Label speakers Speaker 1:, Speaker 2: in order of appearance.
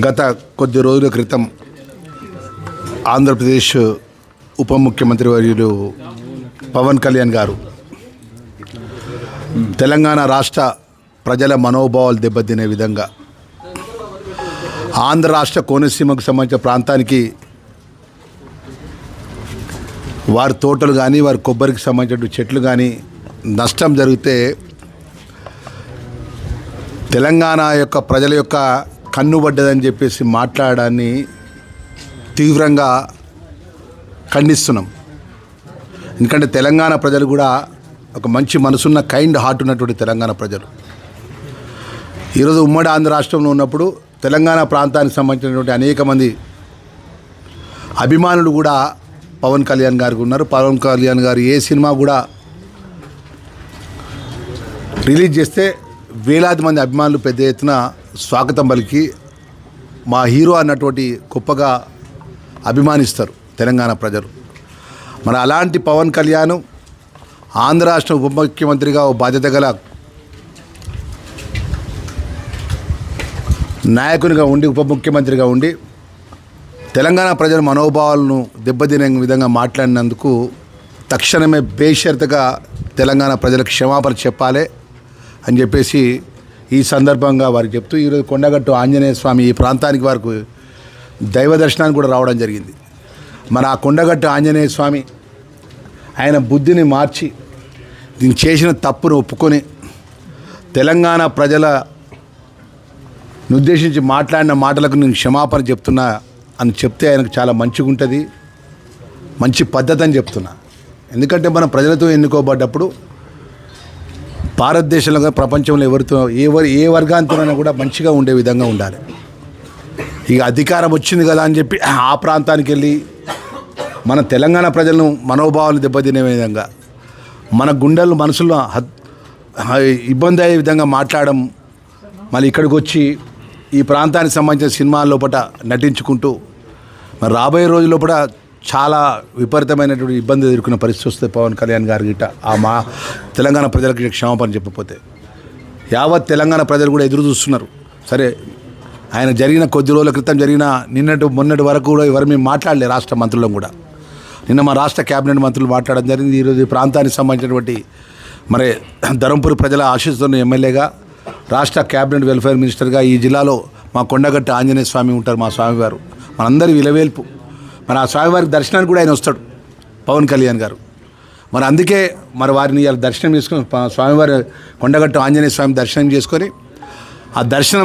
Speaker 1: గత కొద్ది రోజుల క్రితం ఆంధ్రప్రదేశ్ ఉప ముఖ్యమంత్రి వర్యులు పవన్ కళ్యాణ్ గారు తెలంగాణ రాష్ట్ర ప్రజల మనోభావాలు దెబ్బతినే విధంగా ఆంధ్ర రాష్ట్ర కోనసీమకు సంబంధించిన ప్రాంతానికి వారి తోటలు కానీ వారి కొబ్బరికి సంబంధించిన చెట్లు కానీ నష్టం జరిగితే తెలంగాణ యొక్క ప్రజల యొక్క కన్నుబడ్డదని చెప్పేసి మాట్లాడడాన్ని తీవ్రంగా ఖండిస్తున్నాం. ఎందుకంటే తెలంగాణ ప్రజలు కూడా ఒక మంచి మనసున్న కైండ్ హార్ట్ ఉన్నటువంటి తెలంగాణ ప్రజలు. ఈరోజు ఉమ్మడి ఆంధ్ర రాష్ట్రంలో ఉన్నప్పుడు తెలంగాణ ప్రాంతానికి సంబంధించినటువంటి అనేక మంది అభిమానులు కూడా పవన్ కళ్యాణ్ గారికి ఉన్నారు. పవన్ కళ్యాణ్ గారు ఏ సినిమా కూడా రిలీజ్ చేస్తే వేలాది మంది అభిమానులు పెద్ద ఎత్తున స్వాగతం పలికి మా హీరో అన్నటువంటి గొప్పగా అభిమానిస్తారు తెలంగాణ ప్రజలు. మన అలాంటి పవన్ కళ్యాణ్ ఆంధ్ర రాష్ట్ర ఉప ముఖ్యమంత్రిగా ఓ బాధ్యత గల నాయకునిగా ఉండి ఉప ముఖ్యమంత్రిగా ఉండి తెలంగాణ ప్రజల మనోభావాలను దెబ్బతినే విధంగా మాట్లాడినందుకు తక్షణమే బేషరతగా తెలంగాణ ప్రజలకు క్షమాపణ చెప్పాలి. అని చెప్పేసి ఈ సందర్భంగా వారికి చెప్తూ ఈరోజు కొండగట్టు ఆంజనేయ స్వామి ఈ ప్రాంతానికి వారికి దైవ దర్శనానికి కూడా రావడం జరిగింది. మన ఆ కొండగట్టు ఆంజనేయ స్వామి ఆయన బుద్ధిని మార్చి దీన్ని చేసిన తప్పును ఒప్పుకొని తెలంగాణ ప్రజల ఉద్దేశించి మాట్లాడిన మాటలకు నేను క్షమాపణ చెప్తున్నా అని చెప్తే ఆయనకు చాలా మంచిగా ఉంటుంది మంచి పద్ధతి అని చెప్తున్నా. ఎందుకంటే మనం ప్రజలతో ఎన్నుకోబడ్డప్పుడు భారతదేశంలో ప్రపంచంలో ఎవరితో ఏ ఏ వర్గాంతోనైనా కూడా మంచిగా ఉండే విధంగా ఉండాలి. ఇక అధికారం వచ్చింది కదా అని చెప్పి ఆ ప్రాంతానికి వెళ్ళి మన తెలంగాణ ప్రజలను మనోభావాలు దెబ్బతినే విధంగా మన గుండెలు మనసులో ఇబ్బంది అయ్యే విధంగా మాట్లాడడం మళ్ళీ ఇక్కడికి వచ్చి ఈ ప్రాంతానికి సంబంధించిన సినిమాల లోపల నటించుకుంటూ మరి రాబోయే రోజుల్లో లోపల చాలా విపరీతమైనటువంటి ఇబ్బంది ఎదుర్కొన్న పరిస్థితి వస్తే పవన్ కళ్యాణ్ గారి గిట్ట ఆ మా తెలంగాణ ప్రజలకు క్షమాపణ చెప్పకపోతే. యావత్ తెలంగాణ ప్రజలు కూడా ఎదురు చూస్తున్నారు. సరే ఆయన జరిగిన కొద్ది రోజుల క్రితం జరిగిన నిన్నటి మొన్నటి వరకు కూడా ఎవరు మేము మాట్లాడలే రాష్ట్ర మంత్రులను కూడా. నిన్న మా రాష్ట్ర కేబినెట్ మంత్రులు మాట్లాడడం జరిగింది. ఈరోజు ఈ ప్రాంతానికి సంబంధించినటువంటి మరి ధర్మపూర్ ప్రజల ఆశిస్తున్న ఎమ్మెల్యేగా రాష్ట్ర కేబినెట్ వెల్ఫేర్ మినిస్టర్గా ఈ జిల్లాలో మా కొండగట్టు ఆంజనేయ స్వామి ఉంటారు మా స్వామివారు. మనందరి విలవేల్పు. మన ఆ స్వామివారికి దర్శనానికి కూడా ఆయన వస్తాడు పవన్ కళ్యాణ్ గారు. మరి అందుకే మరి వారిని దర్శనం చేసుకొని స్వామివారి కొండగట్టు ఆంజనేయ స్వామి దర్శనం చేసుకొని ఆ దర్శనం